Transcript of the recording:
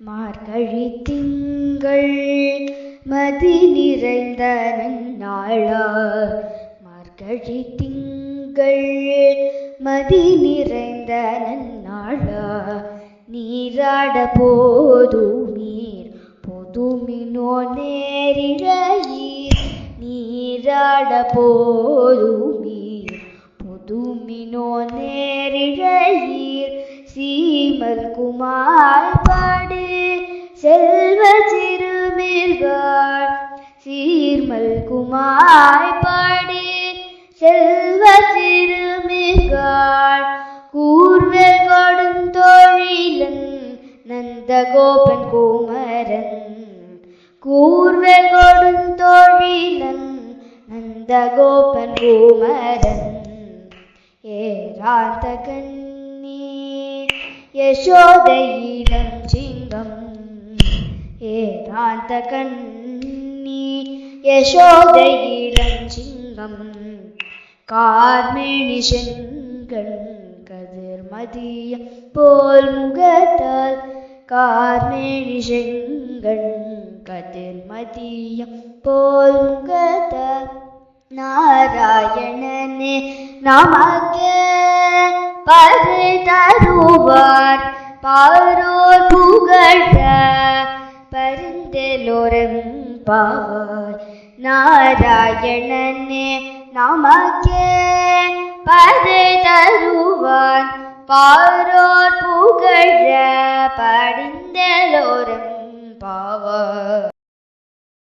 மார்கழி திங்கள் மதி நிறைந்த நன்னாளா மார்கழி திங்கள் மதி நிறைந்த நன்னாளா நீராட போதுமீர் பொதுமினோ நேரிழையீர். நீராட போதுமீர் பொதுமினோ நேரிழையீர். சீமல் குமார் பாடு சிறுமிர்கள் சீர்மல் குமாய் செல்வ சிறுமிகாள் கூர்வல் கொடுந்தொழிலன் நந்தகோபன் குமரன். கூர்வல் கொடுந்தொழிலன் நந்தகோபன் குமரன். ஏராத கண்ணி யசோதையிடம் சிங்கம். ஏராந்த கண்ணி யசோதையிடம் சிங்கம் கார்மேனி செங்கண் கதிர்மதியம் போல் முகத்தால் கார்மேனி செங்கண் கதிர்மதியம் போல் முகத்தால் நாராயணனே நமக்கு பரு தருவார் பாரோர் புகழ பரிந்தலோரம் பாவாய் நாராயணனே நமக்கே பதை தருவான் பாரோர் புகழ படிந்தலோரும் பாவம்